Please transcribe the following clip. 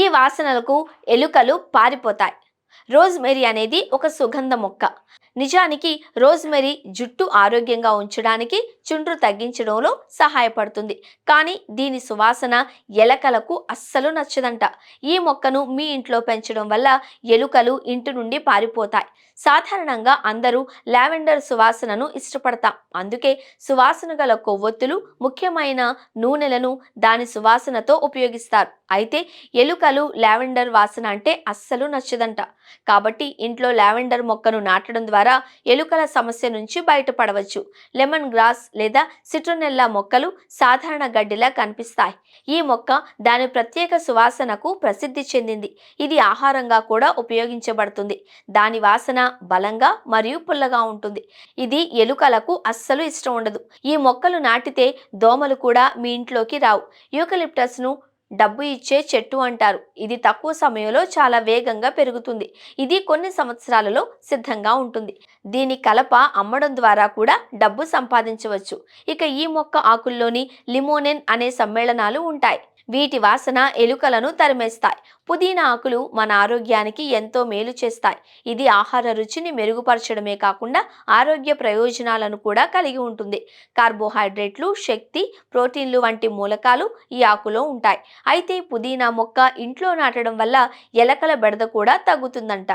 ఈ వాసనలకు ఎలుకలు పారిపోతాయి. రోజ్మెరీ అనేది ఒక సుగంధ మొక్క. నిజానికి రోజ్మెరీ జుట్టు ఆరోగ్యంగా ఉంచడానికి చుండ్రు తగ్గించడంలో సహాయపడుతుంది. కానీ దీని సువాసన ఎలకలకు అస్సలు నచ్చదంట. ఈ మొక్కను మీ ఇంట్లో పెంచడం వల్ల ఎలుకలు ఇంటి నుండి పారిపోతాయి. సాధారణంగా అందరూ లావెండర్ సువాసనను ఇష్టపడతాం. అందుకే సువాసన గల కొవ్వొత్తులు ముఖ్యమైన నూనెలను దాని సువాసనతో ఉపయోగిస్తారు. అయితే ఎలుకలు లావెండర్ వాసన అంటే అస్సలు నచ్చదంట. కాబట్టి ఇంట్లో లావెండర్ మొక్కను నాటడం ద్వారా ఎలుకల సమస్య నుంచి బయటపడవచ్చు. లెమన్ గ్రాస్ లేదా సిట్రోనెల్లా మొక్కలు సాధారణ గడ్డిలా కనిపిస్తాయి. ఈ మొక్క దాని ప్రత్యేక సువాసనకు ప్రసిద్ధి చెందింది. ఇది ఆహారంగా కూడా ఉపయోగించబడుతుంది. దాని వాసన బలంగా మరియు పుల్లగా ఉంటుంది. ఇది ఎలుకలకు అస్సలు ఇష్టం ఉండదు. ఈ మొక్కలు నాటితే దోమలు కూడా మీ ఇంట్లోకి రావు. యూకలిప్టస్ను డబ్బు ఇచ్చే చెట్టు అంటారు. ఇది తక్కువ సమయంలో చాలా వేగంగా పెరుగుతుంది. ఇది కొన్ని సంవత్సరాలలో సిద్ధంగా ఉంటుంది. దీని కలప అమ్మడం ద్వారా కూడా డబ్బు సంపాదించవచ్చు. ఇక ఈ మొక్క ఆకుల్లోని లిమోనెన్ అనే సమ్మేళనాలు ఉంటాయి. వీటి వాసన ఎలుకలను తరిమేస్తాయి. పుదీనా ఆకులు మన ఆరోగ్యానికి ఎంతో మేలు చేస్తాయి. ఇది ఆహార రుచిని మెరుగుపరచడమే కాకుండా ఆరోగ్య ప్రయోజనాలను కూడా కలిగి ఉంటుంది. కార్బోహైడ్రేట్లు శక్తి ప్రోటీన్లు వంటి మూలకాలు ఈ ఆకులో ఉంటాయి. అయితే పుదీనా మొక్క ఇంట్లో నాటడం వల్ల ఎలకల బెడద కూడా తగ్గుతుందంట.